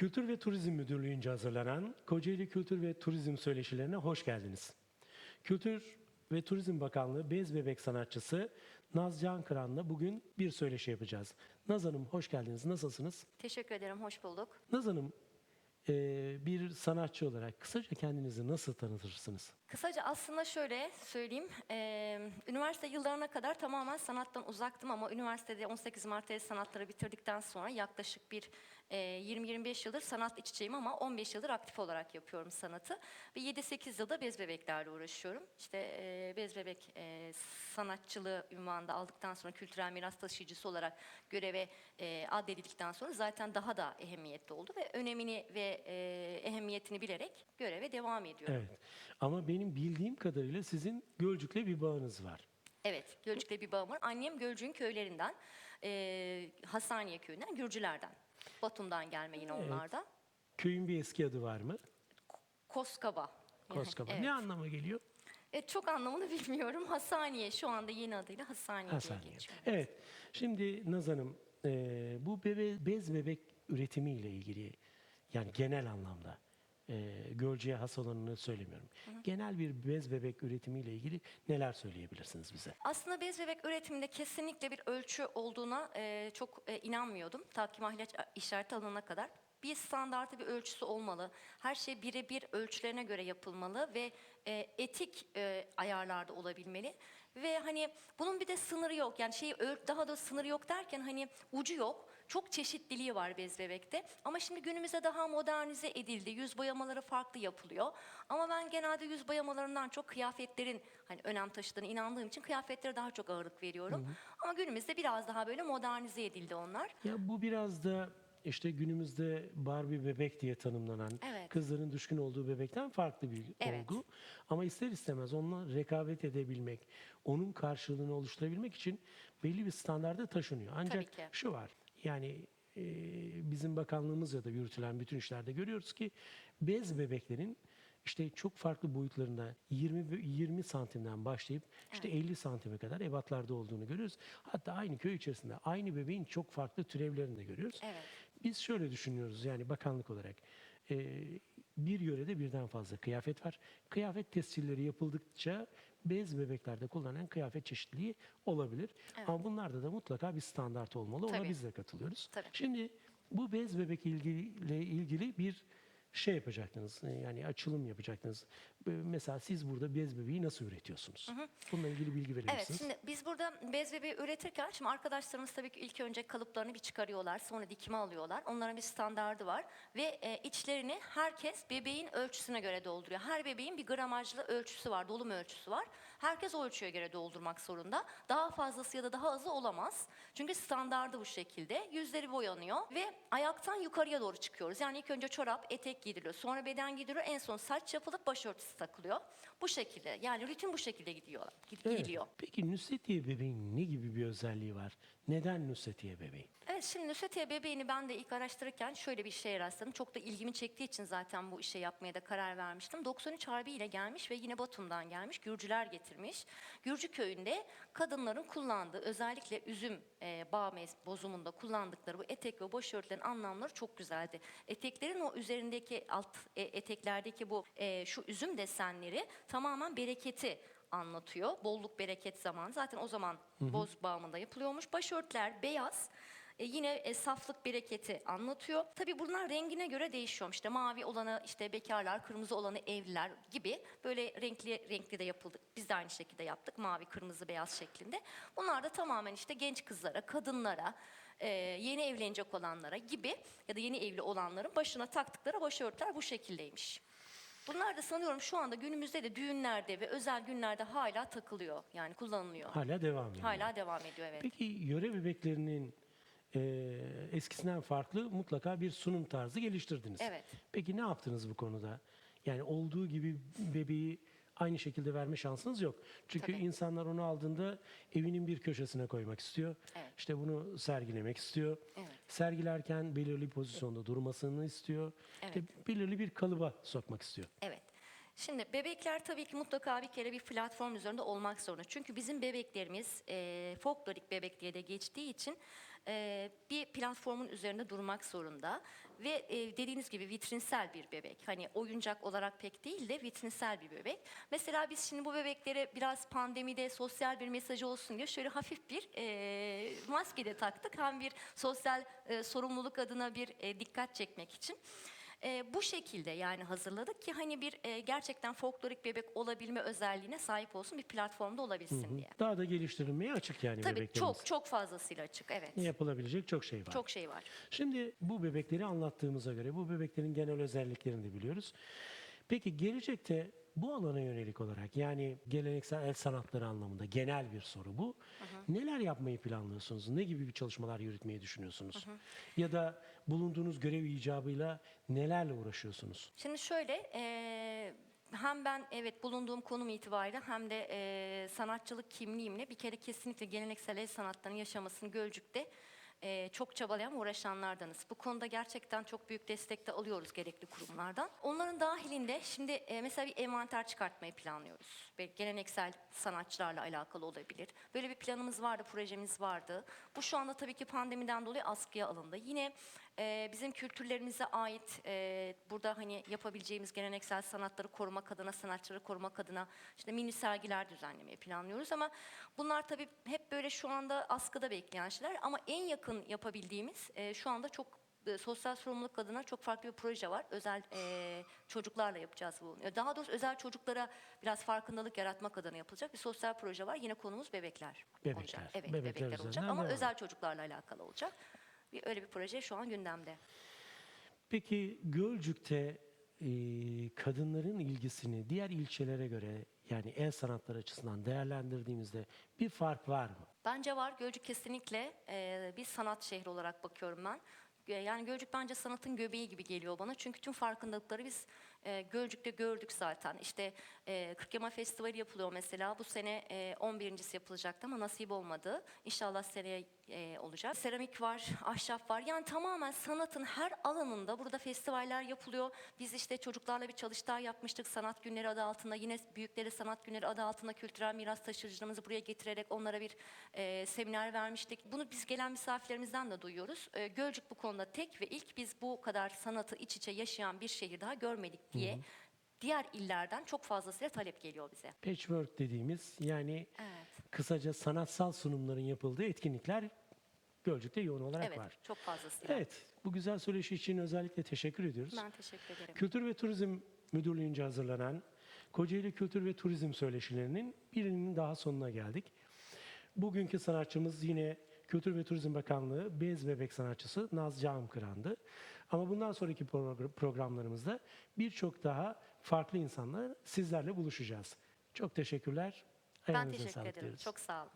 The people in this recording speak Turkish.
Kültür ve Turizm Müdürlüğü'nce hazırlanan Kocaeli Kültür ve Turizm Söyleşilerine hoş geldiniz. Kültür ve Turizm Bakanlığı Bez Bebek sanatçısı Naz Can Kıran'la bugün bir söyleşi yapacağız. Naz Hanım hoş geldiniz. Nasılsınız? Teşekkür ederim, hoş bulduk. Naz Hanım bir sanatçı olarak kısaca kendinizi nasıl tanıtırsınız? Kısaca aslında şöyle söyleyeyim, eee, üniversite yıllarına kadar tamamen sanattan uzaktım ama üniversitede 18 Mart El sanatları bitirdikten sonra yaklaşık bir eee, 20-25 yıldır sanat iç ama 15 yıldır aktif olarak yapıyorum sanatı. Ve 7-8 yılda bez bebeklerle uğraşıyorum. İşte eee, bez bebek eee, sanatçılığı ünvanında aldıktan sonra kültürel miras taşıyıcısı olarak göreve eee addedildikten sonra zaten daha da ehemmiyetli oldu ve önemini ve eee, ehemmiyetini bilerek göreve devam ediyorum. Evet. Ama benim bildiğim kadarıyla sizin Gölcük'le bir bağınız var. Evet, Gölcük'te bir bağım var. Annem Gölcük'ün köylerinden, e, Hasaniye köyünden, Gürcülerden. Batum'dan gelme yine onlarda. Köyün bir eski adı var mı? Koskaba. Koskaba. Evet. Ne anlama geliyor? E, çok anlamını bilmiyorum. Hasaniye şu anda yeni adıyla Hasaniye, Hasaniye. diye geçiyor. Evet. Şimdi Naz Hanım, e, bu bebe, bez bebek üretimiyle ilgili yani genel anlamda e, Gölcük'e has olanını söylemiyorum. Genel bir bez bebek üretimiyle ilgili neler söyleyebilirsiniz bize? Aslında bez bebek üretiminde kesinlikle bir ölçü olduğuna e, çok e, inanmıyordum. Takip ihraç işareti alınana kadar. Bir standartı bir ölçüsü olmalı. Her şey birebir ölçülerine göre yapılmalı ve e, etik e, ayarlarda olabilmeli. Ve hani bunun bir de sınırı yok. Yani şey daha da sınırı yok derken hani ucu yok. Çok çeşitliliği var bez bebekte. Ama şimdi günümüzde daha modernize edildi. Yüz boyamaları farklı yapılıyor. Ama ben genelde yüz boyamalarından çok kıyafetlerin hani önem taşıdığına inandığım için kıyafetlere daha çok ağırlık veriyorum. Ama günümüzde biraz daha böyle modernize edildi onlar. Ya bu biraz da işte günümüzde Barbie bebek diye tanımlanan Evet. kızların düşkün olduğu bebekten farklı bir Evet. olgu. Ama ister istemez onunla rekabet edebilmek, onun karşılığını oluşturabilmek için belli bir standarda taşınıyor. Ancak şu var. Yani e, bizim bakanlığımızla da yürütülen bütün işlerde görüyoruz ki bez bebeklerin işte çok farklı boyutlarında 20 ve 20 santimden başlayıp işte 50 santime kadar ebatlarda olduğunu görüyoruz. Hatta aynı köy içerisinde aynı bebeğin çok farklı türevlerini de görüyoruz. Evet. Biz şöyle düşünüyoruz yani bakanlık olarak e, bir yörede birden fazla kıyafet var. Kıyafet tescilleri yapıldıkça bez bebeklerde kullanılan kıyafet çeşitliliği olabilir. Ama bunlarda da mutlaka bir standart olmalı. Ona Tabii. biz de katılıyoruz. Tabii. Şimdi bu bez bebek ilgili, ilgili bir şey yapacaktınız. Yani açılım yapacaktınız. E, Mesela siz burada bez bebeği nasıl üretiyorsunuz? Bununla ilgili bilgi verir Evet, misiniz? şimdi biz burada bez bebeği üretirken şimdi arkadaşlarımız tabii ki ilk önce kalıplarını bir çıkarıyorlar, sonra dikime alıyorlar. Onların bir standardı var ve e, içlerini herkes bebeğin ölçüsüne göre dolduruyor. Her bebeğin bir gramajlı ölçüsü var, dolum ölçüsü var. Herkes o ölçüye göre doldurmak zorunda. Daha fazlası ya da daha azı olamaz. Çünkü standardı bu şekilde. Yüzleri boyanıyor ve ayaktan yukarıya doğru çıkıyoruz. Yani ilk önce çorap, etek giydiriyor, sonra beden giydiriyor, en son saç yapılıp başörtüsü takılıyor. Bu şekilde. Yani rutin bu şekilde gidiyor, Evet. Peki Nusretiye bebeğin ne gibi bir özelliği var? Neden Nusretiye bebeği? Evet şimdi Nusretiye bebeğini ben de ilk araştırırken şöyle bir şeye rastladım. Çok da ilgimi çektiği için zaten bu işe yapmaya da karar vermiştim. 93 Harbi ile gelmiş ve yine Batum'dan gelmiş. Gürcüler getirmiş. Gürcü köyünde kadınların kullandığı özellikle üzüm e, bağ bozumunda kullandıkları bu etek ve başörtülerin anlamları çok güzeldi. Eteklerin o üzerindeki alt e, eteklerdeki bu e, şu üzüm desenleri tamamen bereketi anlatıyor. Bolluk bereket zamanı. Zaten o zaman boz bağımında yapılıyormuş. Başörtüler beyaz. E, yine e, saflık bereketi anlatıyor. Tabii bunlar rengine göre değişiyor. İşte mavi olanı işte bekarlar, kırmızı olanı evliler gibi böyle renkli renkli de yapıldık. Biz de aynı şekilde yaptık. Mavi, kırmızı, beyaz şeklinde. Bunlar da tamamen işte genç kızlara, kadınlara, e, yeni evlenecek olanlara gibi ya da yeni evli olanların başına taktıkları başörtüler bu şekildeymiş. Bunlar da sanıyorum şu anda günümüzde de düğünlerde ve özel günlerde hala takılıyor. Yani kullanılıyor. Hala devam ediyor. Hala devam ediyor evet. Peki yöre bebeklerinin e, eskisinden farklı mutlaka bir sunum tarzı geliştirdiniz. Evet. Peki ne yaptınız bu konuda? Yani olduğu gibi bebeği aynı şekilde verme şansınız yok. Çünkü Tabii. insanlar onu aldığında evinin bir köşesine koymak istiyor. Evet. İşte bunu sergilemek istiyor. Evet. Sergilerken belirli pozisyonda durmasını istiyor. İşte belirli bir kalıba sokmak istiyor. Evet. Şimdi bebekler tabii ki mutlaka bir kere bir platform üzerinde olmak zorunda. Çünkü bizim bebeklerimiz e, folklorik bebek diye de geçtiği için e, bir platformun üzerinde durmak zorunda. ve e, dediğiniz gibi vitrinsel bir bebek. Hani oyuncak olarak pek değil de vitrinsel bir bebek. Mesela biz şimdi bu bebeklere biraz pandemide sosyal bir mesajı olsun diye şöyle hafif bir e, maske de taktık. Hem bir sosyal e, sorumluluk adına bir e, dikkat çekmek için. E, bu şekilde yani hazırladık ki hani bir e, gerçekten folklorik bebek olabilme özelliğine sahip olsun bir platformda olabilsin diye. Daha da geliştirilmeye açık yani Tabii bebeklerimiz. çok çok fazlasıyla açık evet. Yapılabilecek çok şey var. Çok şey var. Şimdi bu bebekleri anlattığımıza göre bu bebeklerin genel özelliklerini de biliyoruz. Peki gelecekte bu alana yönelik olarak yani geleneksel el sanatları anlamında genel bir soru bu. Neler yapmayı planlıyorsunuz? Ne gibi bir çalışmalar yürütmeyi düşünüyorsunuz? Ya da bulunduğunuz görev icabıyla nelerle uğraşıyorsunuz? Şimdi şöyle eee, hem ben evet bulunduğum konum itibariyle hem de eee, sanatçılık kimliğimle bir kere kesinlikle geleneksel el sanatlarının yaşamasını Gölcük'te eee, çok çabalayan uğraşanlardanız. Bu konuda gerçekten çok büyük destek de alıyoruz gerekli kurumlardan. Onların dahilinde şimdi eee, mesela bir envanter çıkartmayı planlıyoruz. Ve geleneksel sanatçılarla alakalı olabilir. Böyle bir planımız vardı, projemiz vardı. Bu şu anda tabii ki pandemiden dolayı askıya alındı. Yine ee, bizim kültürlerimize ait e, burada hani yapabileceğimiz geleneksel sanatları korumak adına, sanatçıları korumak adına işte mini sergiler düzenlemeyi planlıyoruz ama bunlar tabii hep böyle şu anda askıda bekleyen şeyler ama en yakın yapabildiğimiz e, şu anda çok e, sosyal sorumluluk adına çok farklı bir proje var. Özel e, çocuklarla yapacağız bu. E, Daha doğrusu özel çocuklara biraz farkındalık yaratmak adına yapılacak bir sosyal proje var. Yine konumuz bebekler. Bebekler. Olacak. Evet, Bebekler bebekler, olacak ama devam. özel çocuklarla alakalı olacak. Bir, öyle bir proje şu an gündemde. Peki Gölcük'te e, kadınların ilgisini diğer ilçelere göre yani el sanatları açısından değerlendirdiğimizde bir fark var mı? Bence var. Gölcük kesinlikle e, bir sanat şehri olarak bakıyorum ben. E, Yani Gölcük bence sanatın göbeği gibi geliyor bana. Çünkü tüm farkındalıkları biz e, Gölcük'te gördük zaten. İşte e, Kırkema Festivali yapılıyor mesela. Bu sene e, 11.si yapılacaktı ama nasip olmadı. İnşallah seneye e, olacak. Seramik var, ahşap var. Yani tamamen sanatın her alanında burada festivaller yapılıyor. Biz işte çocuklarla bir çalıştay yapmıştık sanat günleri adı altında. Yine büyükleri sanat günleri adı altında kültürel miras taşıyıcılarımızı buraya getirerek onlara bir e, seminer vermiştik. Bunu biz gelen misafirlerimizden de duyuyoruz. E, Gölcük bu konuda tek ve ilk biz bu kadar sanatı iç içe yaşayan bir şehir daha görmedik diye diğer illerden çok fazlasıyla talep geliyor bize. Patchwork dediğimiz yani Evet. kısaca sanatsal sunumların yapıldığı etkinlikler Gölcük'te yoğun olarak Evet, var. çok fazlasıyla. Evet, bu güzel söyleşi için özellikle teşekkür ediyoruz. Ben teşekkür ederim. Kültür ve Turizm Müdürlüğü'nce hazırlanan Kocaeli Kültür ve Turizm Söyleşilerinin birinin daha sonuna geldik. Bugünkü sanatçımız yine Kültür ve Turizm Bakanlığı Bez Bebek sanatçısı Naz Cağımkıran'dı. Ama bundan sonraki progr- programlarımızda birçok daha farklı insanlar sizlerle buluşacağız. Çok teşekkürler. Ben Ayağınıza teşekkür sağlık ederim. diyoruz. Çok sağ olun.